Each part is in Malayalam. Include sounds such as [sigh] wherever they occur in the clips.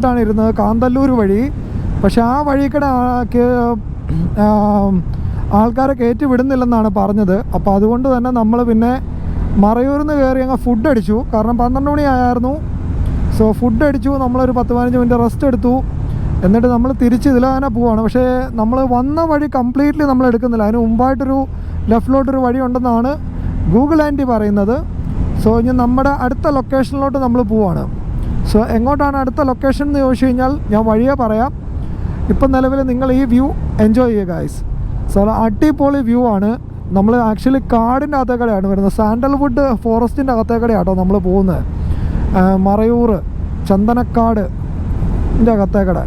വേണ്ടിയിട്ടാണ് ഇരുന്നത് കാന്തല്ലൂർ വഴി. പക്ഷെ ആ വഴിക്കടെ ആൾക്കാരെ കയറ്റി വിടുന്നില്ലെന്നാണ് പറഞ്ഞത്. അപ്പോൾ അതുകൊണ്ട് തന്നെ നമ്മൾ പിന്നെ മറയൂരിൽ നിന്ന് കയറി അങ്ങ് ഫുഡ് അടിച്ചു. കാരണം പന്ത്രണ്ട് മണി ആയായിരുന്നു സോ ഫുഡ് അടിച്ചു. നമ്മളൊരു പത്ത് പതിനഞ്ച് മിനിറ്റ് റെസ്റ്റ് എടുത്തു. എന്നിട്ട് നമ്മൾ തിരിച്ച് ഇതിൽ തന്നെ പോവാണ്. പക്ഷേ നമ്മൾ വന്ന വഴി കംപ്ലീറ്റ്ലി നമ്മൾ എടുക്കുന്നില്ല. അതിന് മുമ്പായിട്ടൊരു ലെഫ്റ്റിലോട്ടൊരു വഴി ഉണ്ടെന്നാണ് ഗൂഗിൾ ആന്റി പറയുന്നത്. സോ ഇനി നമ്മുടെ അടുത്ത ലൊക്കേഷനിലോട്ട് നമ്മൾ പോവാണ്. സോ എങ്ങോട്ടാണ് അടുത്ത ലൊക്കേഷൻ എന്ന് ചോദിച്ചു കഴിഞ്ഞാൽ ഞാൻ വഴിയേ പറയാം. ഇപ്പം നിലവിൽ നിങ്ങൾ ഈ വ്യൂ എൻജോയ് ചെയ്യുക ഗൈസ് സോ അടിപൊളി വ്യൂ ആണ്. നമ്മൾ ആക്ച്വലി കാടിന്റെ അകത്തേക്കടയാണ് വരുന്നത്. സാൻഡൽവുഡ് ഫോറസ്റ്റിന്റെ അകത്തേക്കടെയാട്ടോ നമ്മൾ പോകുന്നത്. മറയൂർ ചന്ദനക്കാട് ഇതിന്റെ അകത്തേക്കട.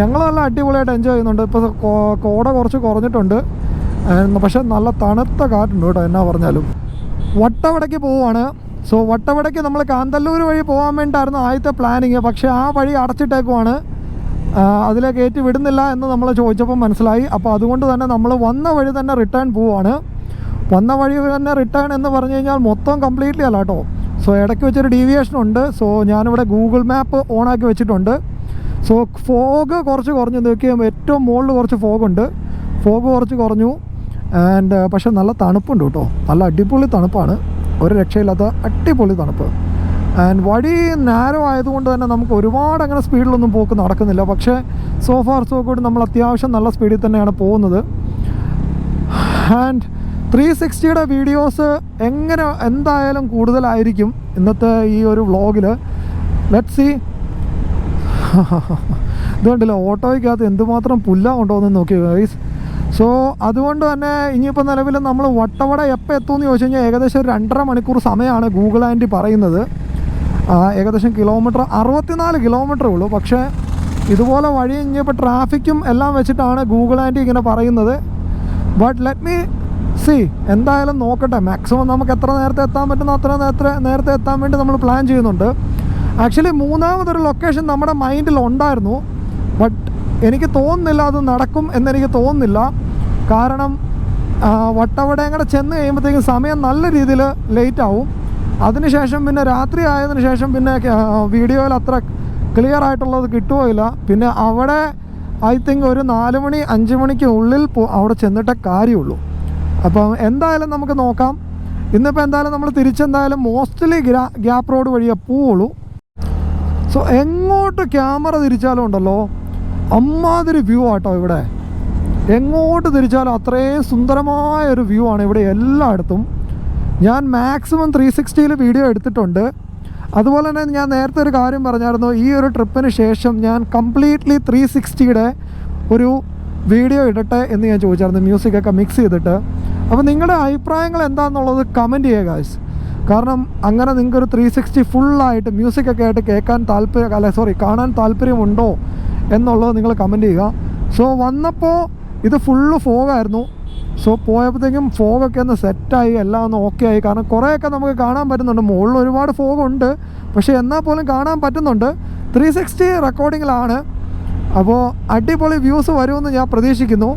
ഞങ്ങൾ നല്ല അടിപൊളിയായിട്ട് എൻജോയ് ചെയ്യുന്നുണ്ട്. ഇപ്പോൾ കോട കുറച്ച് കുറഞ്ഞിട്ടുണ്ട്. പക്ഷെ നല്ല തണുത്ത കാറ്റുണ്ട് കേട്ടോ എന്നാ പറഞ്ഞാലും. വട്ടവടയ്ക്ക് പോവുകയാണ്. സോ വട്ടവടയ്ക്ക് നമ്മൾ കാന്തല്ലൂർ വഴി പോകാൻ വേണ്ടിയിട്ടായിരുന്നു ആദ്യത്തെ പ്ലാനിങ് പക്ഷേ ആ വഴി അടച്ചിട്ടേക്കുവാണ്. അതിലെ കയറ്റി വിടുന്നില്ല എന്ന് നമ്മൾ ചോദിച്ചപ്പോൾ മനസ്സിലായി. അപ്പോൾ അതുകൊണ്ട് തന്നെ നമ്മൾ വന്ന വഴി തന്നെ റിട്ടേൺ പോവുകയാണ് വന്ന വഴി തന്നെ റിട്ടേൺ എന്ന് പറഞ്ഞു കഴിഞ്ഞാൽ മൊത്തം കംപ്ലീറ്റ്ലി അല്ല കേട്ടോ. സോ ഇടയ്ക്ക് വെച്ചൊരു ഡീവിയേഷൻ ഉണ്ട്. സോ ഞാനിവിടെ ഗൂഗിൾ മാപ്പ് ഓണാക്കി വെച്ചിട്ടുണ്ട്. സോ ഫോഗ് കുറച്ച് കുറഞ്ഞു. നോക്കിയാൽ ഏറ്റവും മുകളിൽ കുറച്ച് ഫോഗുണ്ട് ഫോഗ് കുറച്ച് കുറഞ്ഞു. ആൻഡ് പക്ഷെ നല്ല തണുപ്പുണ്ട് കേട്ടോ. നല്ല അടിപൊളി തണുപ്പാണ്. ഒരു രക്ഷയില്ലാത്ത അടിപൊളി തണുപ്പ്. ആൻഡ് വഴി നാരോ ആയതുകൊണ്ട് തന്നെ നമുക്ക് ഒരുപാട് അങ്ങനെ സ്പീഡിലൊന്നും പോക്ക് നടക്കുന്നില്ല. പക്ഷേ സോ ഫാർ സോ ഗുഡ് നമ്മൾ അത്യാവശ്യം നല്ല സ്പീഡിൽ തന്നെയാണ് പോകുന്നത്. ആൻഡ് ത്രീ സിക്സ്റ്റിയുടെ വീഡിയോസ് എങ്ങനെ എന്തായാലും കൂടുതലായിരിക്കും ഇന്നത്തെ ഈ ഒരു വ്ളോഗിൽ ലെറ്റ് സി ഇത് ഓട്ടോയ്ക്കകത്ത് എന്തുമാത്രം പുല്ല എന്ന് നോക്കി ഗൈസ് സോ അതുകൊണ്ട് തന്നെ ഇനിയിപ്പോൾ നിലവിൽ നമ്മൾ വട്ടവട എപ്പോൾ എത്തുമെന്ന് ചോദിച്ചു കഴിഞ്ഞാൽ ഏകദേശം ഒരു രണ്ടര മണിക്കൂർ സമയമാണ് ഗൂഗിൾ ആൻഡി പറയുന്നത്. ഏകദേശം കിലോമീറ്റർ അറുപത്തിനാല് കിലോമീറ്ററേ ഉള്ളൂ. പക്ഷേ ഇതുപോലെ വഴി ഇനിയിപ്പോൾ ട്രാഫിക്കും എല്ലാം വെച്ചിട്ടാണ് ഗൂഗിൾ ആൻഡി ഇങ്ങനെ പറയുന്നത്. ബട്ട് ലെറ്റ് മീ സി എന്തായാലും നോക്കട്ടെ. മാക്സിമം നമുക്ക് എത്ര നേരത്തെ എത്താൻ പറ്റുന്ന അത്ര നേരത്തെ നേരത്തെ എത്താൻ വേണ്ടി നമ്മൾ പ്ലാൻ ചെയ്യുന്നുണ്ട്. ആക്ച്വലി മൂന്നാമതൊരു ലൊക്കേഷൻ നമ്മുടെ മൈൻഡിൽ ഉണ്ടായിരുന്നു. ബട്ട് എനിക്ക് തോന്നുന്നില്ല അത് നടക്കും എന്നെനിക്ക് തോന്നുന്നില്ല. കാരണം വട്ടവടയും കൂടെ ചെന്ന് കഴിയുമ്പോഴത്തേക്കും സമയം നല്ല രീതിയിൽ ലേറ്റ് ആവും. അതിനുശേഷം പിന്നെ രാത്രി ആയതിനു ശേഷം പിന്നെ വീഡിയോയിൽ അത്ര ക്ലിയർ ആയിട്ടുള്ളത് കിട്ടുമോ ഇല്ല. പിന്നെ അവിടെ ഐ തിങ്ക് ഒരു നാല് മണി അഞ്ച് മണിക്ക് ഉള്ളിൽ അവിടെ ചെന്നിട്ടേ കാര്യമുള്ളൂ. അപ്പം എന്തായാലും നമുക്ക് നോക്കാം. ഇന്നിപ്പോൾ എന്തായാലും നമ്മൾ തിരിച്ചെന്തായാലും മോസ്റ്റ്ലി ഗ്യാപ്പ് റോഡ് വഴിയേ പോവുള്ളൂ. സോ എങ്ങോട്ട് ക്യാമറ തിരിച്ചാലും ഉണ്ടല്ലോ? അമ്മാതിരി വ്യൂ ആട്ടോ ഇവിടെ. എങ്ങോട്ട് തിരിച്ചാലും അത്രയും സുന്ദരമായ ഒരു വ്യൂ ആണ് ഇവിടെ എല്ലായിടത്തും. ഞാൻ മാക്സിമം ത്രീ സിക്സ്റ്റിയിൽ വീഡിയോ എടുത്തിട്ടുണ്ട്. അതുപോലെ തന്നെ ഞാൻ നേരത്തെ ഒരു കാര്യം പറഞ്ഞായിരുന്നു ഈ ഒരു ട്രിപ്പിന് ശേഷം ഞാൻ കംപ്ലീറ്റ്ലി ത്രീ സിക്സ്റ്റിയുടെ ഒരു വീഡിയോ ഇടട്ടെ എന്ന് ഞാൻ ചോദിച്ചായിരുന്നു മ്യൂസിക്കൊക്കെ മിക്സ് ചെയ്തിട്ട്. അപ്പോൾ നിങ്ങളുടെ അഭിപ്രായങ്ങൾ എന്താണെന്നുള്ളത് കമന്റ് ചെയ്യുക ഗായ്സ് കാരണം അങ്ങനെ നിങ്ങൾക്കൊരു ത്രീ സിക്സ്റ്റി ഫുള്ളായിട്ട് മ്യൂസിക്കൊക്കെ ആയിട്ട് കേൾക്കാൻ താല്പര്യം അല്ല സോറി കാണാൻ താല്പര്യമുണ്ടോ? എന്നുള്ളത് നിങ്ങൾ കമന്റ് ചെയ്യുക. സോ വന്നപ്പോൾ ഇത് ഫുള്ള് ഫോഗായിരുന്നു സോ പോയപ്പോഴത്തേക്കും ഫോഗൊക്കെ ഒന്ന് സെറ്റായി എല്ലാം ഒന്ന് ഓക്കെ ആയി. കാരണം കുറേയൊക്കെ നമുക്ക് കാണാൻ പറ്റുന്നുണ്ട്. മുകളിൽ ഒരുപാട് ഫോഗുണ്ട് പക്ഷേ എന്നാൽ പോലും കാണാൻ പറ്റുന്നുണ്ട്. ത്രീ സിക്സ്റ്റി റെക്കോർഡിങ്ങിലാണ് അപ്പോൾ അടിപൊളി വ്യൂസ് വരുമെന്ന് ഞാൻ പ്രതീക്ഷിക്കുന്നു.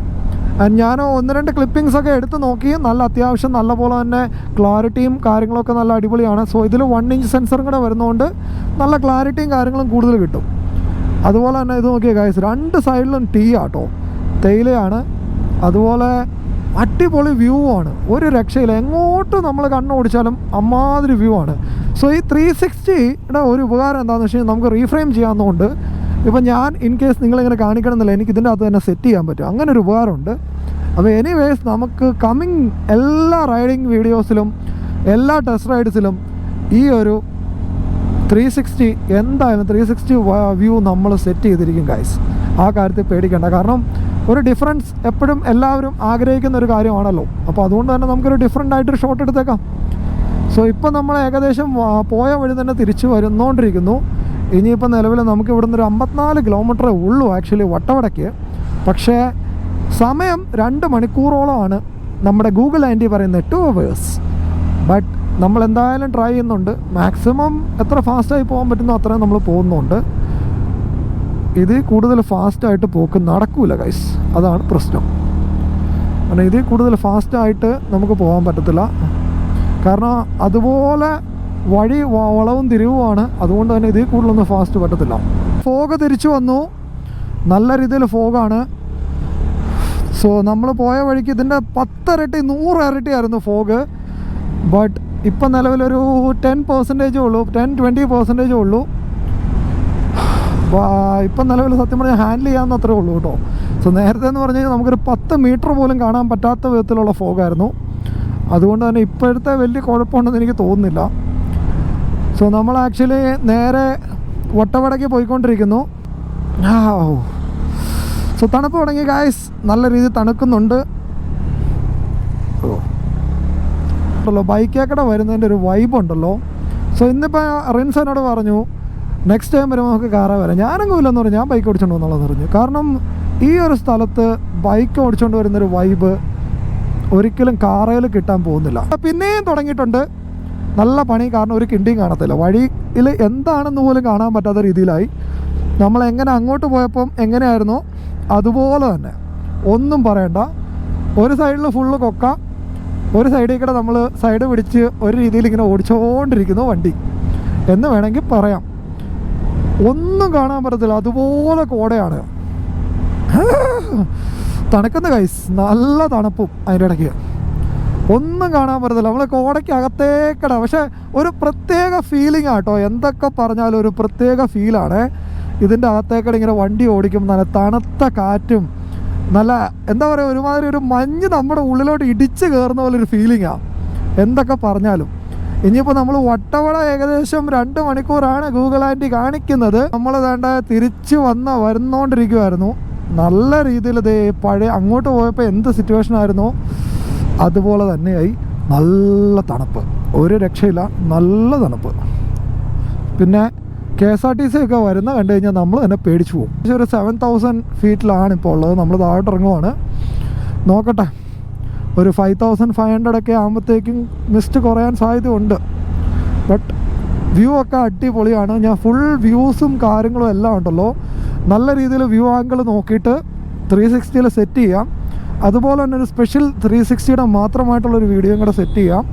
ഞാൻ ഒന്ന് രണ്ട് ക്ലിപ്പിങ്സ് ഒക്കെ എടുത്ത് നോക്കി. നല്ല അത്യാവശ്യം നല്ല പോലെ തന്നെ ക്ലാരിറ്റിയും കാര്യങ്ങളൊക്കെ നല്ല അടിപൊളിയാണ്. സോ ഇതിൽ വൺ ഇഞ്ച് സെൻസറും കൂടെ വരുന്നതുകൊണ്ട് നല്ല ക്ലാരിറ്റിയും കാര്യങ്ങളും കൂടുതൽ കിട്ടും. അതുപോലെ തന്നെ ഇത് നോക്കിയ ഗൈസ് രണ്ട് സൈഡിലും ടീ ആട്ടോ. തേയിലയാണ്. അതുപോലെ അടിപൊളി വ്യൂ ആണ്. ഒരു രക്ഷയില്ല. എങ്ങോട്ട് നമ്മൾ കണ്ണോടിച്ചാലും അമ്മാതിരി വ്യൂ ആണ്. സോ ഈ ത്രീ സിക്സ്റ്റിയുടെ ഒരു ഉപകാരം എന്താണെന്ന് വെച്ച് കഴിഞ്ഞാൽ നമുക്ക് റീഫ്രെയിം ചെയ്യാവുന്നതുകൊണ്ട് ഇപ്പം ഞാൻ ഇൻ കേസ് നിങ്ങളിങ്ങനെ കാണിക്കണമെന്നില്ല എനിക്ക് ഇതിന്റെ അകത്ത് തന്നെ സെറ്റ് ചെയ്യാൻ പറ്റും. അങ്ങനെ ഒരു ഉപകാരമുണ്ട്. അപ്പോൾ എനിവേസ് നമുക്ക് കമ്മിങ് എല്ലാ റൈഡിങ് വീഡിയോസിലും എല്ലാ ടെസ്റ്റ് റൈഡ്സിലും ഈ ഒരു ത്രീ സിക്സ്റ്റി എന്തായാലും ത്രീ സിക്സ്റ്റി വ്യൂ നമ്മൾ സെറ്റ് ചെയ്തിരിക്കും ഗൈസ് ആ കാര്യത്തിൽ പേടിക്കേണ്ട. കാരണം ഒരു ഡിഫറൻസ് എപ്പോഴും എല്ലാവരും ആഗ്രഹിക്കുന്ന ഒരു കാര്യമാണല്ലോ. അപ്പോൾ അതുകൊണ്ട് തന്നെ നമുക്കൊരു ഡിഫറെന്റ് ആയിട്ടൊരു ഷോട്ട് എടുത്തേക്കാം. സോ ഇപ്പം നമ്മൾ ഏകദേശം പോയ വഴി തന്നെ തിരിച്ചു വരുന്നുകൊണ്ടിരിക്കുന്നു ഇനിയിപ്പോൾ നിലവിൽ നമുക്ക് ഇവിടുന്ന് ഒരു അമ്പത്തിനാല് കിലോമീറ്ററേ ഉള്ളൂ ആക്ച്വലി വട്ടവടയ്ക്ക് പക്ഷേ സമയം രണ്ട് മണിക്കൂറോളമാണ് നമ്മുടെ ഗൂഗിൾ ആന്റി പറയുന്നത് ടു അവേഴ്സ് ബട്ട് നമ്മൾ എന്തായാലും ട്രൈ ചെയ്യുന്നുണ്ട്. മാക്സിമം എത്ര ഫാസ്റ്റായി പോകാൻ പറ്റുന്നോ അത്രയും നമ്മൾ പോകുന്നുണ്ട്. ഇത് കൂടുതൽ ഫാസ്റ്റായിട്ട് പോക്ക് നടക്കൂല ഗൈസ് അതാണ് പ്രശ്നം. കാരണം ഇതിൽ കൂടുതൽ ഫാസ്റ്റായിട്ട് നമുക്ക് പോകാൻ പറ്റത്തില്ല. കാരണം അതുപോലെ വഴി വളവും തിരിവുമാണ്. അതുകൊണ്ട് തന്നെ ഇതിൽ കൂടുതലൊന്നും ഫാസ്റ്റ് പറ്റത്തില്ല. ഫോഗ് തിരിച്ചു വന്നു. നല്ല രീതിയിൽ ഫോഗാണ് സോ നമ്മൾ പോയ വഴിക്ക് ഇതിന്റെ പത്തിരട്ടി നൂറ് ഇരട്ടിയായിരുന്നു ഫോഗ് ബട്ട് ഇപ്പം നിലവിലൊരു ടെൻ പെർസെന്റേജേ ഉള്ളൂ ടെൻ ട്വന്റി പെർസെന്റേജേ ഉള്ളൂ. ഇപ്പം നിലവിൽ സത്യം പറഞ്ഞാൽ ഹാൻഡിൽ ചെയ്യാവുന്ന അത്രേ ഉള്ളൂ കേട്ടോ. സോ നേരത്തെ എന്ന് പറഞ്ഞു കഴിഞ്ഞാൽ നമുക്കൊരു പത്ത് മീറ്റർ പോലും കാണാൻ പറ്റാത്ത വിധത്തിലുള്ള ഫോഗായിരുന്നു അതുകൊണ്ട് തന്നെ ഇപ്പോഴത്തെ വലിയ കുഴപ്പമുണ്ടെന്ന് എനിക്ക് തോന്നുന്നില്ല. സോ നമ്മൾ ആക്ച്വലി നേരെ വട്ടവടയ്ക്ക് പോയിക്കൊണ്ടിരിക്കുന്നു. സോ തണുപ്പ് തുടങ്ങി ഗായ്സ് നല്ല രീതിയിൽ തണുക്കുന്നുണ്ട് ഓ ഉണ്ടല്ലോ. ബൈക്കേക്കടെ വരുന്നതിന്റെ ഒരു വൈബ് ഉണ്ടല്ലോ. സോ ഇന്നിപ്പോൾ റിൻസ് എന്നോട് പറഞ്ഞു നെക്സ്റ്റ് ടൈം വരുമ്പോൾ നമുക്ക് കാറേ വരാം. ഞാനും ഇല്ലെന്ന് പറഞ്ഞു ഞാൻ ബൈക്ക് ഓടിച്ചോണ്ട് എന്നുള്ളത് പറഞ്ഞു കാരണം ഈ ഒരു സ്ഥലത്ത് ബൈക്ക് ഓടിച്ചുകൊണ്ട് വരുന്നൊരു വൈബ് ഒരിക്കലും കാറയിൽ കിട്ടാൻ പോകുന്നില്ല. പിന്നെയും തുടങ്ങിയിട്ടുണ്ട്. നല്ല പണി. കാരണം ഒരു കിണ്ടിയും കാണത്തില്ല. വഴിയിൽ എന്താണെന്ന് പോലും കാണാൻ പറ്റാത്ത രീതിയിലായി. നമ്മൾ എങ്ങനെ അങ്ങോട്ട് പോയപ്പം എങ്ങനെയായിരുന്നോ അതുപോലെ തന്നെ. ഒന്നും പറയണ്ട. ഒരു സൈഡിൽ ഫുള്ള് കൊക്ക. ഒരു സൈഡിൽ കൂടെ നമ്മൾ സൈഡ് പിടിച്ച് ഒരു രീതിയിൽ ഇങ്ങനെ ഓടിച്ചുകൊണ്ടിരിക്കുന്നു വണ്ടി. എന്ന് വേണമെങ്കിൽ പറയാം. ഒന്നും കാണാൻ പറ്റത്തില്ല. അതുപോലെ കോടയാണ്. തണുക്കുന്ന കൈസ് നല്ല തണുപ്പും അതിന്റെ ഇടയ്ക്ക്. ഒന്നും കാണാൻ പറ്റത്തില്ല. നമ്മൾ കോടയ്ക്ക് അകത്തേക്കട. പക്ഷെ ഒരു പ്രത്യേക ഫീലിംഗ് ആട്ടോ എന്തൊക്കെ പറഞ്ഞാലും ഒരു പ്രത്യേക ഫീലാണ് ഇതിന്റെ അകത്തേക്കട ഇങ്ങനെ വണ്ടി ഓടിക്കുമ്പോൾ നല്ല തണുത്ത കാറ്റും നല്ല എന്താ പറയുക ഒരുമാതിരി ഒരു മഞ്ഞ് നമ്മുടെ ഉള്ളിലോട്ട് ഇടിച്ച് കയറുന്ന പോലെ ഒരു ഫീലിംഗാണ് എന്തൊക്കെ പറഞ്ഞാലും. ഇനിയിപ്പോൾ നമ്മൾ വട്ടവട ഏകദേശം രണ്ട് മണിക്കൂറാണ് ഗൂഗിൾ ആന്റി കാണിക്കുന്നത്. നമ്മൾ വേണ്ട തിരിച്ച് വന്ന വരുന്നോണ്ടിരിക്കുമായിരുന്നു നല്ല രീതിയിൽ ഇത് പഴയ അങ്ങോട്ട് പോയപ്പോൾ എന്ത് സിറ്റുവേഷൻ ആയിരുന്നു? അതുപോലെ തന്നെയായി. നല്ല തണുപ്പ്. ഒരു രക്ഷയില്ല നല്ല തണുപ്പ്. പിന്നെ K S R T C ഒക്കെ വരുന്ന കണ്ടു കഴിഞ്ഞാൽ നമ്മൾ തന്നെ പേടിച്ചു പോകും. ഒരു സെവൻ തൗസൻഡ് ഫീറ്റിലാണ് ഇപ്പോൾ ഉള്ളത്. നമ്മൾ താഴോട്ട് ഇറങ്ങുവാണ് നോക്കട്ടെ. ഒരു ഫൈവ് തൗസൻഡ് ഫൈവ് ഹൺഡ്രഡ് ഒക്കെ ആകുമ്പോഴത്തേക്കും മിസ്റ്റ് കുറയാൻ സാധ്യതയുണ്ട്. ബട്ട് വ്യൂ ഒക്കെ അടിപൊളിയാണ്. ഞാൻ ഫുൾ വ്യൂസും കാര്യങ്ങളും എല്ലാം ഉണ്ടല്ലോ. നല്ല രീതിയിൽ വ്യൂ ആംഗിൾ നോക്കിയിട്ട് ത്രീ സിക്സ്റ്റിയിൽ സെറ്റ് ചെയ്യാം. അതുപോലെ തന്നെ ഒരു സ്പെഷ്യൽ ത്രീ സിക്സ്റ്റിയുടെ മാത്രമായിട്ടുള്ളൊരു വീഡിയോയും കൂടെ സെറ്റ് ചെയ്യാം.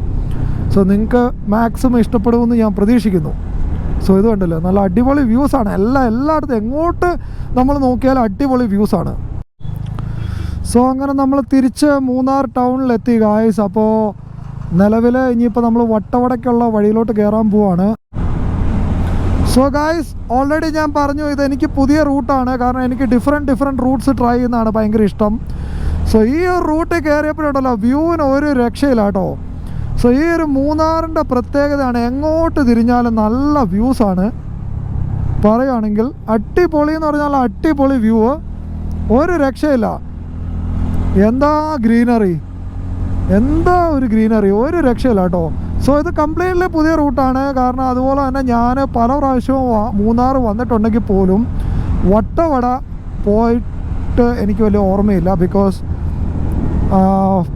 സോ നിങ്ങൾക്ക് മാക്സിമം ഇഷ്ടപ്പെടുമെന്ന് ഞാൻ പ്രതീക്ഷിക്കുന്നു. സോ ഇത് കണ്ടല്ലോ? നല്ല അടിപൊളി വ്യൂസാണ് എല്ലാ എല്ലായിടത്തും എങ്ങോട്ട് നമ്മൾ നോക്കിയാലും അടിപൊളി വ്യൂസാണ് സോ അങ്ങനെ നമ്മൾ തിരിച്ച് മൂന്നാർ ടൗണിലെത്തി ഗായ്സ് അപ്പോൾ നിലവിൽ ഇനിയിപ്പോൾ നമ്മൾ വട്ടവടയ്ക്കുള്ള വഴിയിലോട്ട് കയറാൻ പോവാണ്. സോ ഗായ്സ് ഓൾറെഡി ഞാൻ പറഞ്ഞു ഇത് എനിക്ക് പുതിയ റൂട്ടാണ് കാരണം എനിക്ക് ഡിഫറെന്റ് ഡിഫറെന്റ് റൂട്ട്സ് ട്രൈ ചെയ്യുന്നതാണ് ഭയങ്കര ഇഷ്ടം. സോ ഈ ഒരു റൂട്ടിൽ കയറിയപ്പോഴുണ്ടല്ലോ വ്യൂവിന് ഒരു രക്ഷയില്ല കേട്ടോ. സോ ഈ ഒരു മൂന്നാറിന്റെ പ്രത്യേകതയാണ് എങ്ങോട്ട് തിരിഞ്ഞാലും നല്ല വ്യൂസാണ് പറയുകയാണെങ്കിൽ അട്ടിപൊളി എന്ന് പറഞ്ഞാൽ അട്ടിപൊളി വ്യൂ ഒരു രക്ഷയില്ല. എന്താ ഗ്രീനറി എന്താ ഒരു ഗ്രീനറി ഒരു രക്ഷയില്ല കേട്ടോ. സോ ഇത് കംപ്ലീറ്റ്ലി പുതിയ റൂട്ടാണ് കാരണം അതുപോലെ തന്നെ ഞാൻ പല പ്രാവശ്യവും മൂന്നാർ വന്നിട്ടുണ്ടെങ്കിൽ പോലും വട്ടവട പോയിട്ട് എനിക്ക് വലിയ ഓർമ്മയില്ല. ബിക്കോസ്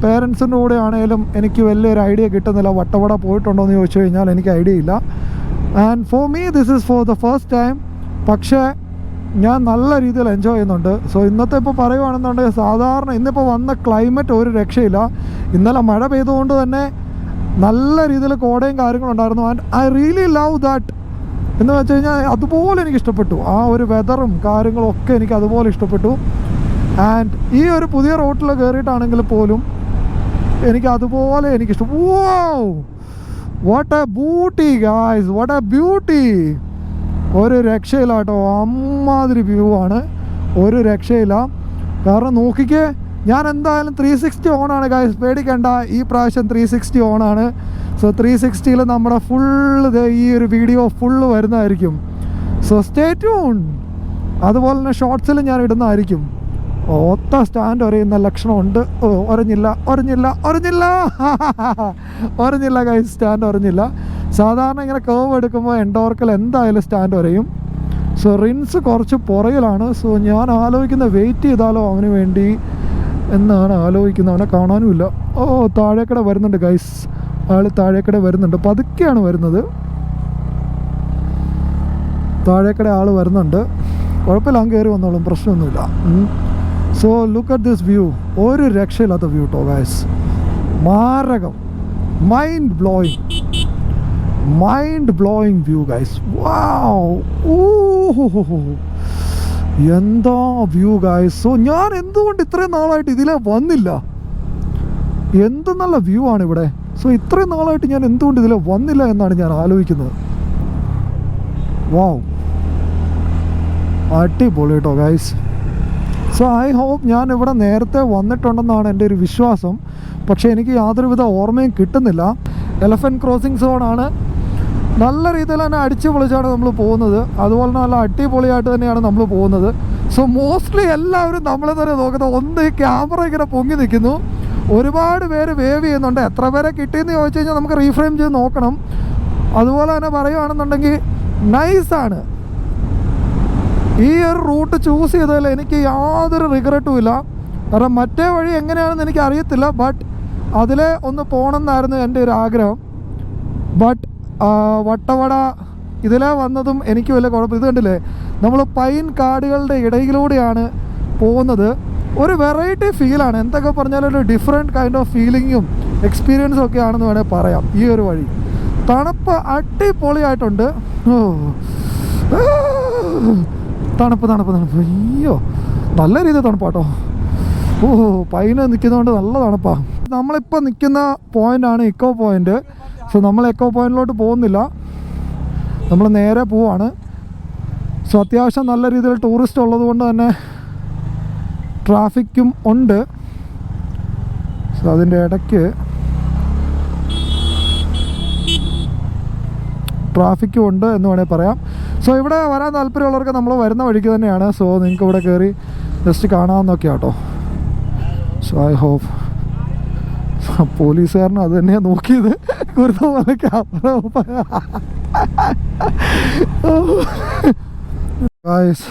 പേരൻസിന്റെ കൂടെ ആണെങ്കിലും എനിക്ക് വലിയൊരു ഐഡിയ കിട്ടുന്നില്ല വട്ടവട പോയിട്ടുണ്ടോ എന്ന് ചോദിച്ചു കഴിഞ്ഞാൽ എനിക്ക് ഐഡിയ ഇല്ല. And for me this is for the first time പക്ഷേ ഞാൻ നല്ല രീതിയിൽ എൻജോയ് ചെയ്യുന്നുണ്ട്. സോ ഇന്നത്തെ ഇപ്പോൾ പറയുവാണെന്നുണ്ടെങ്കിൽ സാധാരണ ഇന്നിപ്പോൾ വന്ന ക്ലൈമറ്റ് ഒരു രക്ഷയില്ല. ഇന്നലെ മഴ പെയ്തുകൊണ്ട് തന്നെ നല്ല രീതിയിൽ കോടയും കാര്യങ്ങളും ഉണ്ടായിരുന്നു. And I really love that എന്ന് വെച്ച് കഴിഞ്ഞാൽ അതുപോലെ എനിക്ക് ഇഷ്ടപ്പെട്ടു. ആ ഒരു വെതറും കാര്യങ്ങളും ഒക്കെ എനിക്ക് അതുപോലെ ഇഷ്ടപ്പെട്ടു. ആൻഡ് ഈ ഒരു പുതിയ റോട്ടിൽ കയറിയിട്ടാണെങ്കിൽ പോലും എനിക്ക് അതുപോലെ എനിക്കിഷ്ടം. ഇഷ്ടം what a beauty guys what a beauty ഒരു രക്ഷയില്ല കേട്ടോ അമ്മാതിരി വ്യൂ ആണ്. ഒരു രക്ഷയില്ല. കാരണം നോക്കിക്കേ ഞാൻ എന്തായാലും ത്രീ സിക്സ്റ്റി ആണ് ഗായ്സ് പേടിക്കേണ്ട. ഈ പ്രാവശ്യം ത്രീ സിക്സ്റ്റി ആണ്. സോ ത്രീ സിക്സ്റ്റിയിൽ നമ്മുടെ ഫുള്ള് ഈ ഒരു വീഡിയോ ഫുള്ള് വരുന്നതായിരിക്കും. സോ സ്റ്റേ ട്യൂൺ അതുപോലെ തന്നെ ഷോർട്സിൽ ഞാൻ ഇടുന്നതായിരിക്കും. ഒത്ത സ്റ്റാൻഡ് ഒരയുന്ന ലക്ഷണമുണ്ട്. ഓ ഒരഞ്ഞില്ല ഒരഞ്ഞില്ല ഒരഞ്ഞില്ല. [laughs] ഒരഞ്ഞില്ല കൈ സ്റ്റാൻഡ് ഒരഞ്ഞില്ല. സാധാരണ ഇങ്ങനെ കേവ് എടുക്കുമ്പോൾ എൻഡോർക്കൽ എന്തായാലും സ്റ്റാൻഡ് ഒരയും. സോ റിൻസ് കുറച്ച് പുറകിലാണ്. സോ ഞാൻ ആലോചിക്കുന്ന വെയിറ്റ് ചെയ്താലോ അവന് വേണ്ടി എന്നാണ് ആലോചിക്കുന്നത് അവനെ കാണാനുമില്ല. ഓ താഴേക്കടെ വരുന്നുണ്ട് ഗൈസ് ആൾ താഴേക്കടെ വരുന്നുണ്ട്. പതുക്കെയാണ് വരുന്നത്. താഴേക്കടെ ആൾ വരുന്നുണ്ട്. കുഴപ്പമില്ല അങ്ങ് കയറി വന്നോളും. പ്രശ്നമൊന്നുമില്ല. So look at this view ഒരു രക്ഷയില്ലാത്ത വ്യൂ ടോ guys മാരകം. Mind blowing mind blowing view guys എന്താ വ്യൂ ഗൈസ് സോ ഞാൻ എന്തുകൊണ്ട് ഇത്രയും നാളായിട്ട് ഇതിലെ വന്നില്ല? എന്ത് നല്ല വ്യൂ ആണ് ഇവിടെ. സോ ഇത്രയും നാളായിട്ട് ഞാൻ എന്തുകൊണ്ട് ഇതിലെ വന്നില്ല എന്നാണ് ഞാൻ ആലോചിക്കുന്നത്. വാവ് അടിപൊളി കേട്ടോ ഗൈസ് സോ ഐ ഹോപ്പ് ഞാൻ ഇവിടെ നേരത്തെ വന്നിട്ടുണ്ടെന്നാണ് എന്റെ ഒരു വിശ്വാസം. പക്ഷേ എനിക്ക് യാതൊരുവിധ ഓർമ്മയും കിട്ടുന്നില്ല. എലഫന്റ് ക്രോസിംഗ് സോണാണ് നല്ല രീതിയിൽ തന്നെ അടിച്ചു പൊളിച്ചാണ് നമ്മൾ പോകുന്നത്. അതുപോലെ നല്ല അടിപൊളിയായിട്ട് തന്നെയാണ് നമ്മൾ പോകുന്നത്. സോ മോസ്റ്റ്ലി എല്ലാവരും നമ്മളെ തന്നെ നോക്കുന്നത്. ഒന്ന് ക്യാമറ ഇങ്ങനെ പൊങ്ങി നിൽക്കുന്നു. ഒരുപാട് പേര് വേവ് ചെയ്യുന്നുണ്ട്. എത്ര പേരെ കിട്ടിയെന്ന് ചോദിച്ചു കഴിഞ്ഞാൽ നമുക്ക് റീഫ്രെയിം ചെയ്ത് നോക്കണം. അതുപോലെ തന്നെ പറയുകയാണെന്നുണ്ടെങ്കിൽ നൈസാണ് ഈ ഒരു റൂട്ട് ചൂസ് ചെയ്തതിൽ എനിക്ക് യാതൊരു റിഗ്രറ്റും ഇല്ല. കാരണം മറ്റേ വഴി എങ്ങനെയാണെന്ന് എനിക്ക് അറിയത്തില്ല ബട്ട് അതിലെ ഒന്ന് പോകണമെന്നായിരുന്നു എന്റെ ഒരു ആഗ്രഹം. ബട്ട് വട്ടവട ഇതിലെ വന്നതും എനിക്ക് വലിയ കുഴപ്പം ഇത് കണ്ടില്ലേ? നമ്മൾ പൈൻ കാടുകളുടെ ഇടയിലൂടെയാണ് പോകുന്നത്. ഒരു വെറൈറ്റി ഫീലാണ് എന്തൊക്കെ പറഞ്ഞാലും ഒരു ഡിഫറെന്റ് കൈൻഡ് ഓഫ് ഫീലിങ്ങും എക്സ്പീരിയൻസും ഒക്കെ ആണെന്ന് വേണേൽ പറയാം ഈ ഒരു വഴി. തണുപ്പ് അടിപൊളിയായിട്ടുണ്ട്. ഓ. തണുപ്പ് തണുപ്പ് തണുപ്പ്. അയ്യോ നല്ല രീതിയിൽ തണുപ്പാട്ടോ. ഓ പൈന നിൽക്കുന്നതുകൊണ്ട് നല്ല തണുപ്പാ. നമ്മളിപ്പോൾ നിൽക്കുന്ന പോയിന്റാണ് ഇക്കോ പോയിന്റ് സോ നമ്മൾ എക്കോ പോയിന്റിലോട്ട് പോകുന്നില്ല. നമ്മൾ നേരെ പോവാണ്. സോ അത്യാവശ്യം നല്ല രീതിയിൽ ടൂറിസ്റ്റ് ഉള്ളത് കൊണ്ട് തന്നെ ട്രാഫിക്കും ഉണ്ട്. സോ അതിന്റെ ഇടയ്ക്ക് ട്രാഫിക്കും ഉണ്ട് എന്ന് വേണേൽ പറയാം. സോ ഇവിടെ വരാൻ താല്പര്യമുള്ളവർക്ക് നമ്മൾ വരുന്ന വഴിക്ക് തന്നെയാണ്. സോ നിങ്ങൾക്ക് ഇവിടെ കയറി ജസ്റ്റ് കാണാമെന്നൊക്കെ കേട്ടോ സോ ഐ ഹോപ്പ് പോലീസുകാരനും അത് തന്നെയാണ് നോക്കിയത്. കുറുത്ത പോലെ ക്യാമറ ഗായ്സ്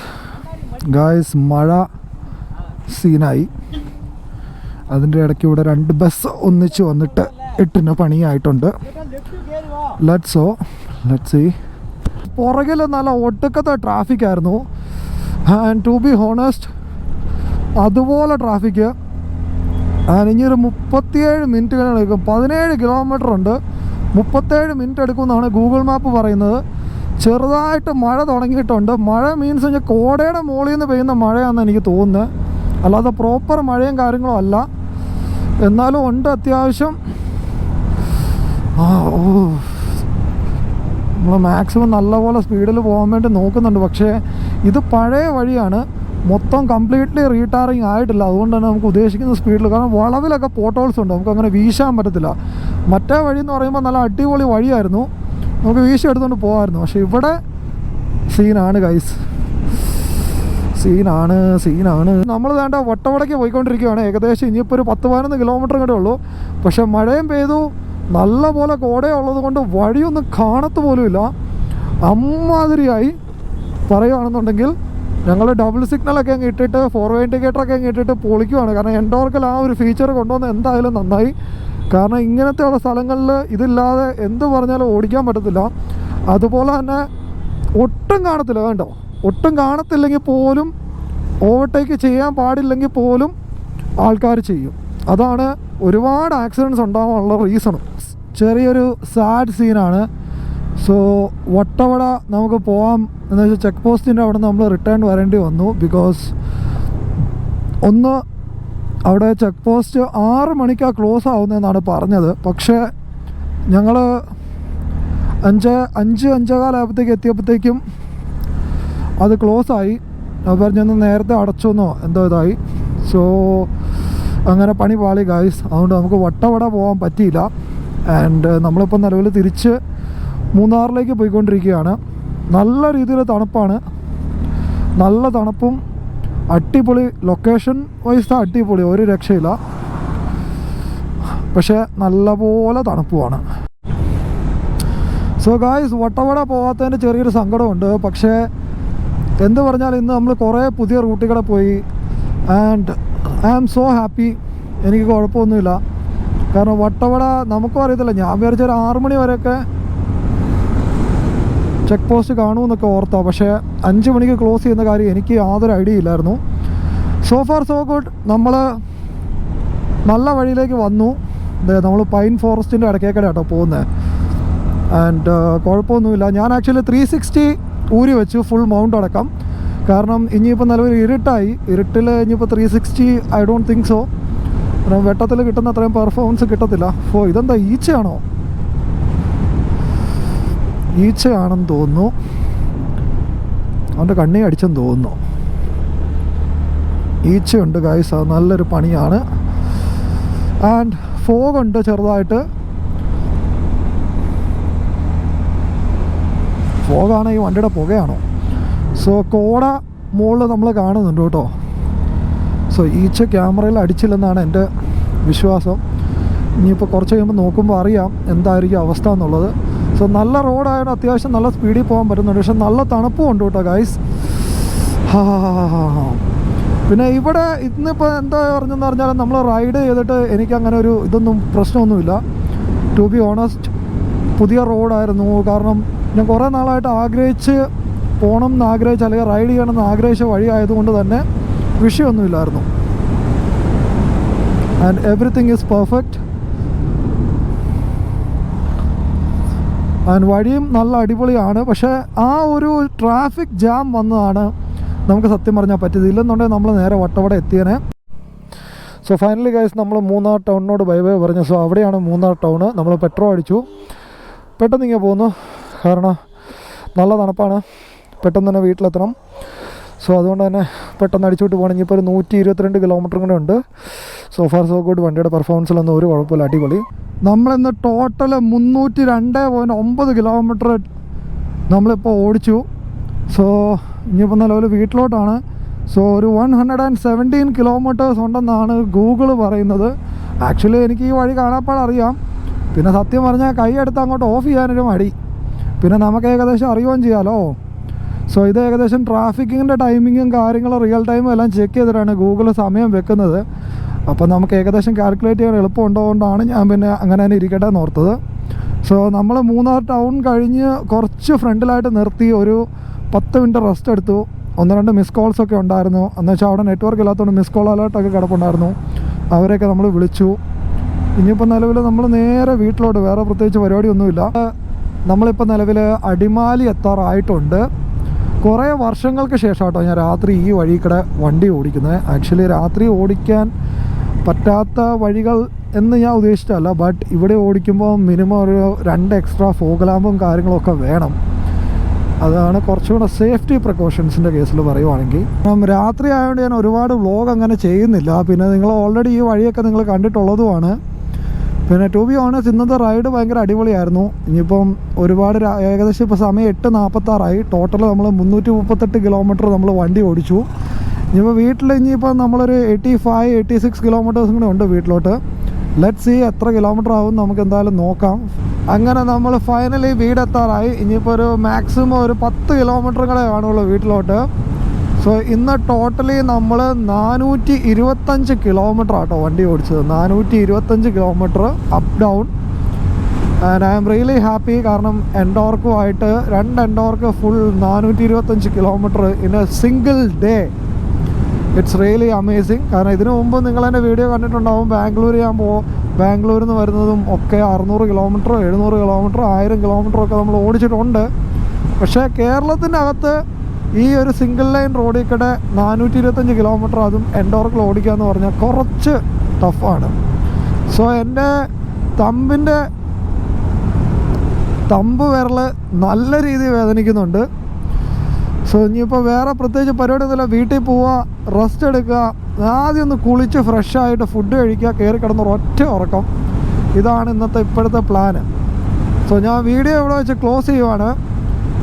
ഗായ്സ് മഴ സീനായി. അതിന്റെ ഇടയ്ക്ക് ഇവിടെ രണ്ട് ബസ് ഒന്നിച്ച് വന്നിട്ട് എട്ടിന് പണിയായിട്ടുണ്ട്. ലെറ്റ്സോ ലെറ്റ് സി പുറകിൽ നല്ല ഒട്ടുക്കത്തെ ട്രാഫിക് ആയിരുന്നു. ആൻഡ് ടു ബി ഹോണസ്റ്റ് അതുപോലെ ട്രാഫിക്ക് ആൻഡ് ഇനി ഒരു മുപ്പത്തിയേഴ് മിനിറ്റ് എടുക്കും. പതിനേഴ് കിലോമീറ്റർ ഉണ്ട്. മുപ്പത്തേഴ് മിനിറ്റ് എടുക്കുമെന്നാണ് ഗൂഗിൾ മാപ്പ് പറയുന്നത്. ചെറുതായിട്ട് മഴ തുടങ്ങിയിട്ടുണ്ട്. മഴ മീൻസ് കഴിഞ്ഞാൽ കോടയുടെ മുകളിൽ നിന്ന് പെയ്യുന്ന മഴയാണെന്ന് എനിക്ക് തോന്നുന്നത് അല്ലാതെ പ്രോപ്പർ മഴയും കാര്യങ്ങളും അല്ല. എന്നാലും ഉണ്ട് അത്യാവശ്യം. ആ ഓ. നമ്മൾ മാക്സിമം നല്ലപോലെ സ്പീഡിൽ പോകാൻ വേണ്ടി നോക്കുന്നുണ്ട്. പക്ഷേ ഇത് പഴയ വഴിയാണ്. മൊത്തം കംപ്ലീറ്റ്ലി റീടാറിങ് ആയിട്ടില്ല. അതുകൊണ്ട് തന്നെ നമുക്ക് ഉദ്ദേശിക്കുന്ന സ്പീഡിൽ കാരണം വളവിലൊക്കെ പോട്ടോൾസ് ഉണ്ട്. നമുക്ക് അങ്ങനെ വീശാൻ പറ്റത്തില്ല. മറ്റേ വഴി എന്ന് പറയുമ്പോൾ നല്ല അടിപൊളി വഴിയായിരുന്നു. നമുക്ക് വീശി എടുത്തുകൊണ്ട് പോകാമായിരുന്നു പക്ഷേ ഇവിടെ സീനാണ് ഗൈസ് സീനാണ് സീനാണ് നമ്മൾ വേണ്ട വട്ടവടയ്ക്ക് പോയിക്കൊണ്ടിരിക്കുകയാണ് ഏകദേശം ഇനിയിപ്പോൾ ഒരു പത്ത് പതിനൊന്ന് കിലോമീറ്റർ കൂടെ ഉള്ളൂ. പക്ഷേ മഴയും പെയ്തു. നല്ല പോലെ കോടയുള്ളത് കൊണ്ട് വഴിയൊന്നും കാണത്ത് പോലുമില്ല. അമ്മാതിരിയായി പറയുകയാണെന്നുണ്ടെങ്കിൽ ഞങ്ങൾ ഡബിൾ സിഗ്നലൊക്കെ അങ്ങ് ഇട്ടിട്ട് ഫോർ വേ ഇൻഡിക്കേറ്ററൊക്കെ അങ്ങ് ഇട്ടിട്ട് പൊളിക്കുവാണ്. കാരണം എൻഡോർക്കൽ ആ ഒരു ഫീച്ചർ കൊണ്ടുവന്ന് എന്തായാലും നന്നായി. കാരണം ഇങ്ങനത്തെയുള്ള സ്ഥലങ്ങളിൽ ഇതില്ലാതെ എന്ത് പറഞ്ഞാലും ഓടിക്കാൻ പറ്റത്തില്ല. അതുപോലെ തന്നെ ഒട്ടും കാണത്തില്ല വേണ്ടോ ഒട്ടും കാണത്തില്ലെങ്കിൽ പോലും ഓവർടേക്ക് ചെയ്യാൻ പാടില്ലെങ്കിൽ പോലും ആൾക്കാർ ചെയ്യും. അതാണ് ഒരുപാട് ആക്സിഡന്റ്സ് ഉണ്ടാകാനുള്ള റീസണും ചെറിയൊരു സാഡ് സീനാണ്. സോ വട്ടവട നമുക്ക് പോവാം എന്ന് വെച്ചാൽ ചെക്ക് പോസ്റ്റിന്റെ അവിടെ നമ്മൾ റിട്ടേൺ വരേണ്ടി വന്നു. ബിക്കോസ് ഒന്ന് അവിടെ ചെക്ക് പോസ്റ്റ് ആറ് മണിക്കാണ് ക്ലോസ് ആവുന്നതെന്നാണ് പറഞ്ഞത്. പക്ഷേ ഞങ്ങൾ അഞ്ച് അഞ്ച് അഞ്ചേകാലായപ്പോഴത്തേക്ക് എത്തിയപ്പോഴത്തേക്കും അത് ക്ലോസ് ആയി. പറഞ്ഞൊന്ന് നേരത്തെ അടച്ചെന്നോ? എന്തോ ഇതായി. സോ അങ്ങനെ പണി പാളി ഗായ്സ് അതുകൊണ്ട് നമുക്ക് വട്ടവട പോകാൻ പറ്റിയില്ല. ആൻഡ് നമ്മളിപ്പോൾ നിലവിൽ തിരിച്ച് മൂന്നാറിലേക്ക് പോയിക്കൊണ്ടിരിക്കുകയാണ്. നല്ല രീതിയിൽ തണുപ്പാണ്. നല്ല തണുപ്പും അടിപൊളി ലൊക്കേഷൻ വൈസ് അടിപൊളി ഒരു രക്ഷയില്ല. പക്ഷേ നല്ലപോലെ തണുപ്പുമാണ്. സോ ഗായ്സ് വട്ടവട പോകാത്തതിന്റെ ചെറിയൊരു സങ്കടമുണ്ട്. പക്ഷേ എന്ത് പറഞ്ഞാൽ ഇന്ന് നമ്മൾ കുറേ പുതിയ റൂട്ടുകളെ പോയി. And I am so happy എനിക്ക് കുഴപ്പമൊന്നുമില്ല. കാരണം വട്ടവട നമുക്കും അറിയത്തില്ല. ഞാൻ വിചാരിച്ച ഒരു ആറു മണി വരെയൊക്കെ ചെക്ക് പോസ്റ്റ് കാണുമെന്നൊക്കെ ഓർത്താ. പക്ഷേ അഞ്ച് മണിക്ക് ക്ലോസ് ചെയ്യുന്ന കാര്യം എനിക്ക് യാതൊരു ഐഡിയ ഇല്ലായിരുന്നു. സോ ഫാർ സോ ഗുഡ് നമ്മൾ നല്ല വഴിയിലേക്ക് വന്നു. നമ്മൾ പൈൻ ഫോറസ്റ്റിന്റെ ഇടയ്ക്കേക്കടെ കേട്ടോ പോകുന്നത് ആൻഡ് കുഴപ്പമൊന്നുമില്ല. ഞാൻ ആക്ച്വലി ത്രീ സിക്സ്റ്റി ഊരി വെച്ചു ഫുൾ മൗണ്ട് അടക്കം. കാരണം ഇനിയിപ്പോൾ നല്ലൊരു ഇരുട്ടായി. ഇരുട്ടിൽ ഇനിയിപ്പോൾ three sixty I don't think so കാരണം വെട്ടത്തിൽ കിട്ടുന്ന അത്രയും പെർഫോമൻസ് കിട്ടത്തില്ല. ഓ ഇതെന്താ ഈച്ചയാണോ? ഈച്ചയാണെന്ന് തോന്നുന്നു. അവന്റെ കണ്ണി അടിച്ചെന്ന് തോന്നുന്നു. ഈച്ചയുണ്ട് ഗൈസ് അത് നല്ലൊരു പണിയാണ്. ആൻഡ് ഫോഗുണ്ട് ചെറുതായിട്ട്. ഫോഗാണ് ഈ വണ്ടിയുടെ പുകയാണോ? സോ കോട മുകളിൽ നമ്മൾ കാണുന്നുണ്ട് കേട്ടോ. സോ ഈച്ച ക്യാമറയിൽ അടിച്ചില്ലെന്നാണ് എന്റെ വിശ്വാസം. ഇനിയിപ്പോൾ കുറച്ച് കഴിയുമ്പോൾ നോക്കുമ്പോൾ അറിയാം എന്തായിരിക്കും അവസ്ഥ എന്നുള്ളത്. സോ നല്ല റോഡായതുകൊണ്ട് അത്യാവശ്യം നല്ല സ്പീഡിൽ പോകാൻ പറ്റുന്നുണ്ട്. പക്ഷെ നല്ല തണുപ്പും ഉണ്ട് കേട്ടോ ഗൈസ് പിന്നെ ഇവിടെ ഇന്നിപ്പോൾ എന്താ പറഞ്ഞെന്ന് പറഞ്ഞാൽ നമ്മൾ റൈഡ് ചെയ്തിട്ട് എനിക്ക് അങ്ങനെ ഒരു ഇതൊന്നും പ്രശ്നമൊന്നുമില്ല. ടു ബി ഓണസ്റ്റ് പുതിയ റോഡായിരുന്നു കാരണം ഞാൻ കുറേ നാളായിട്ട് ആഗ്രഹിച്ച് പോകണം എന്ന് ആഗ്രഹിച്ച് അല്ലെങ്കിൽ റൈഡ് ചെയ്യണം എന്ന് ആഗ്രഹിച്ച വഴി ആയതുകൊണ്ട് തന്നെ വിഷയമൊന്നുമില്ലായിരുന്നു. And everything is perfect and വഴിയും നല്ല അടിപൊളിയാണ്. പക്ഷേ ആ ഒരു ട്രാഫിക് ജാം വന്നതാണ് നമുക്ക് സത്യം പറഞ്ഞാൽ പറ്റിയത്. ഇല്ലെന്നുണ്ടെങ്കിൽ നമ്മൾ നേരെ വട്ടവട എത്തിയേനെ. സോ ഫൈനലി ഗൈസ് നമ്മൾ മൂന്നാർ ടൗണിനോട് ബൈ ബൈ പറഞ്ഞു. സോ അവിടെയാണ് മൂന്നാർ ടൗണ് നമ്മൾ പെട്രോൾ അടിച്ചു. പെട്ടെന്ന് ഇങ്ങനെ പോകുന്നു കാരണം നല്ല തണുപ്പാണ്. പെട്ടെന്ന് തന്നെ വീട്ടിലെത്തണം. സോ അതുകൊണ്ട് തന്നെ പെട്ടെന്ന് അടിച്ചുവിട്ട് പോകണമെങ്കിൽ ഇപ്പോൾ ഒരു നൂറ്റി ഇരുപത്തിരണ്ട് കിലോമീറ്റർ കൂടെ ഉണ്ട്. സോ ഫാർ സോ ഗുഡ് വണ്ടിയുടെ പെർഫോമൻസിലൊന്നും ഒരു കുഴപ്പമില്ല. അടിപൊളി. നമ്മളിന്ന് ടോട്ടൽ മുന്നൂറ്റി രണ്ട് പോയിന്റ് ഒമ്പത് കിലോമീറ്റർ നമ്മളിപ്പോൾ ഓടിച്ചു. സോ ഇനിയിപ്പോൾ നിലവിൽ വീട്ടിലോട്ടാണ്. സോ ഒരു one hundred and seventeen kilometres ഉണ്ടെന്നാണ് ഗൂഗിൾ പറയുന്നത്. ആക്ച്വലി എനിക്ക് ഈ വഴി കാണാപ്പാടറിയാം പിന്നെ സത്യം പറഞ്ഞാൽ കൈയെടുത്ത് അങ്ങോട്ട് ഓഫ് ചെയ്യാനൊരു മടി. പിന്നെ നമുക്ക് ഏകദേശം അറിയുകയും ചെയ്യാമല്ലോ സോ ഇത് ഏകദേശം ട്രാഫിക്കിങ്ങിന്റെ ടൈമിങ്ങും കാര്യങ്ങളും റിയൽ ടൈമും എല്ലാം ചെക്ക് ചെയ്തിട്ടാണ് ഗൂഗിൾ സമയം വെക്കുന്നത്. അപ്പോൾ നമുക്ക് ഏകദേശം കാൽക്കുലേറ്റ് ചെയ്യാൻ എളുപ്പമുണ്ടതുകൊണ്ടാണ് ഞാൻ പിന്നെ അങ്ങനെ തന്നെ ഇരിക്കട്ടെ എന്ന് ഓർത്തത്. സോ നമ്മൾ മൂന്നാർ ടൗൺ കഴിഞ്ഞ് കുറച്ച് ഫ്രണ്ടിലായിട്ട് നിർത്തി ഒരു പത്ത് മിനിറ്റ് റെസ്റ്റ് എടുത്തു. ഒന്ന് രണ്ട് മിസ് കോൾസ് ഒക്കെ ഉണ്ടായിരുന്നു. എന്ന് വെച്ചാൽ അവിടെ നെറ്റ്വർക്ക് ഇല്ലാത്തതുകൊണ്ട് മിസ് കോൾ അലേർട്ടൊക്കെ കിടപ്പുണ്ടായിരുന്നു. അവരെയൊക്കെ നമ്മൾ വിളിച്ചു. ഇനിയിപ്പോൾ നിലവിൽ നമ്മൾ നേരെ വീട്ടിലോട്ട് വേറെ പ്രത്യേകിച്ച് പരിപാടിയൊന്നുമില്ല. നമ്മളിപ്പോൾ നിലവിൽ അടിമാലി എത്താറായിട്ടുണ്ട്. കുറേ വർഷങ്ങൾക്ക് ശേഷം കേട്ടോ ഞാൻ രാത്രി ഈ വഴി കൂടെ വണ്ടി ഓടിക്കുന്നത്. ആക്ച്വലി രാത്രി ഓടിക്കാൻ പറ്റാത്ത വഴികൾ എന്ന് ഞാൻ ഉദ്ദേശിച്ചല്ല ബട്ട് ഇവിടെ ഓടിക്കുമ്പോൾ മിനിമം ഒരു രണ്ട് എക്സ്ട്രാ ഫോഗലാമ്പും കാര്യങ്ങളൊക്കെ വേണം. അതാണ് കുറച്ചുകൂടെ സേഫ്റ്റി പ്രിക്കോഷൻസിന്റെ കേസിൽ പറയുവാണെങ്കിൽ. രാത്രി ആയതുകൊണ്ട് ഞാൻ ഒരുപാട് വ്ളോഗ് അങ്ങനെ ചെയ്യുന്നില്ല. പിന്നെ നിങ്ങൾ ഓൾറെഡി ഈ വഴിയൊക്കെ നിങ്ങൾ കണ്ടിട്ടുള്ളതുമാണ്. പിന്നെ ടു ബി ഓണേഴ്സ് ഇന്നത്തെ റൈഡ് ഭയങ്കര അടിപൊളിയായിരുന്നു. ഇനിയിപ്പം ഒരുപാട് ഏകദേശം ഇപ്പോൾ സമയം എട്ട് നാൽപ്പത്താറായി ടോട്ടൽ നമ്മൾ മുന്നൂറ്റി മുപ്പത്തെട്ട് കിലോമീറ്റർ നമ്മൾ വണ്ടി ഓടിച്ചു. ഇനിയിപ്പോൾ വീട്ടിൽ ഇനിയിപ്പോൾ നമ്മളൊരു എയ്റ്റി ഫൈവ് എയ്റ്റി സിക്സ് കിലോമീറ്റേഴ്സും കൂടെ ഉണ്ട് വീട്ടിലോട്ട്. ലെറ്റ് സി എത്ര കിലോമീറ്റർ ആവും നമുക്ക് എന്തായാലും നോക്കാം. അങ്ങനെ നമ്മൾ ഫൈനലി വീടെത്താറായി. ഇനിയിപ്പോൾ ഒരു മാക്സിമം ഒരു പത്ത് കിലോമീറ്റർ കൂടെ കാണുള്ളൂ വീട്ടിലോട്ട്. സോ ഇന്ന് ടോട്ടലി നമ്മൾ നാനൂറ്റി ഇരുപത്തഞ്ച് കിലോമീറ്റർ ആട്ടോ വണ്ടി ഓടിച്ചത്. നാനൂറ്റി ഇരുപത്തഞ്ച് kilometre up down and I am really happy കാരണം എൻഡോർക്കുമായിട്ട് രണ്ട് എൻഡോർക്ക് ഫുൾ നാനൂറ്റി ഇരുപത്തഞ്ച് kilometre in a single day it's really amazing കാരണം ഇതിനു മുമ്പ് നിങ്ങൾ എന്റെ വീഡിയോ കണ്ടിട്ടുണ്ടാവും. ബാംഗ്ലൂർ ഞാൻ പോ ബാംഗ്ലൂരിൽ നിന്ന് വരുന്നതും ഒക്കെ അറുന്നൂറ് കിലോമീറ്റർ എഴുന്നൂറ് കിലോമീറ്റർ ആയിരം കിലോമീറ്റർ ഒക്കെ നമ്മൾ ഓടിച്ചിട്ടുണ്ട്. പക്ഷേ കേരളത്തിന്റെ അകത്ത് ഈ ഒരു സിംഗിൾ ലൈൻ റോഡിൽ കൂടെ നാനൂറ്റി ഇരുപത്തഞ്ച് കിലോമീറ്റർ അതും എൻഡോർക്കിൽ ഓടിക്കുക എന്ന് പറഞ്ഞാൽ കുറച്ച് ടഫാണ് സോ എന്റെ തമ്പിന്റെ തമ്പ് വിരൽ നല്ല രീതിയിൽ വേദനിക്കുന്നുണ്ട്. സോ ഇനിയിപ്പോൾ വേറെ പ്രത്യേകിച്ച് പരിപാടി ഒന്നുമില്ല വീട്ടിൽ പോവുക റെസ്റ്റ് എടുക്കുക ആദ്യം ഒന്ന് കുളിച്ച് ഫ്രഷായിട്ട് ഫുഡ് കഴിക്കുക കയറി കിടന്ന് ഒറ്റ ഉറക്കം. ഇതാണ് ഇന്നത്തെ ഇപ്പോഴത്തെ പ്ലാന് സോ ഞാൻ വീഡിയോ ഇവിടെ വെച്ച് ക്ലോസ് ചെയ്യുവാണ്.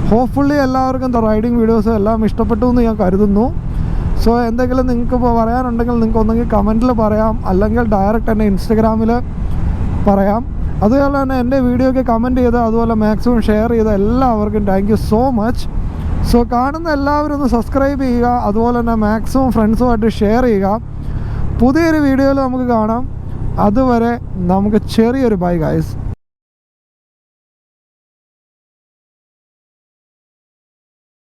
ഹോപ്പ്ഫുള്ളി എല്ലാവർക്കും ദ റൈഡിങ് വീഡിയോസ് എല്ലാം ഇഷ്ടപ്പെട്ടു എന്ന് ഞാൻ കരുതുന്നു. സോ എന്തെങ്കിലും നിങ്ങൾക്ക് ഇപ്പോൾ പറയാനുണ്ടെങ്കിൽ നിങ്ങൾക്ക് ഒന്നെങ്കിൽ കമന്റിൽ പറയാം അല്ലെങ്കിൽ ഡയറക്റ്റ് എന്നെ ഇൻസ്റ്റഗ്രാമിൽ പറയാം. അതുപോലെ തന്നെ എന്റെ വീഡിയോയ്ക്ക് കമന്റ് ചെയ്ത് അതുപോലെ മാക്സിമം ഷെയർ ചെയ്ത എല്ലാവർക്കും താങ്ക് സോ മച്ച് സോ കാണുന്ന എല്ലാവരും ഒന്ന് സബ്സ്ക്രൈബ് ചെയ്യുക അതുപോലെ തന്നെ മാക്സിമം ഫ്രണ്ട്സുമായിട്ട് ഷെയർ ചെയ്യുക. പുതിയൊരു വീഡിയോയിൽ നമുക്ക് കാണാം. അതുവരെ നമുക്ക് ചെറിയൊരു ബൈ ഗൈസ്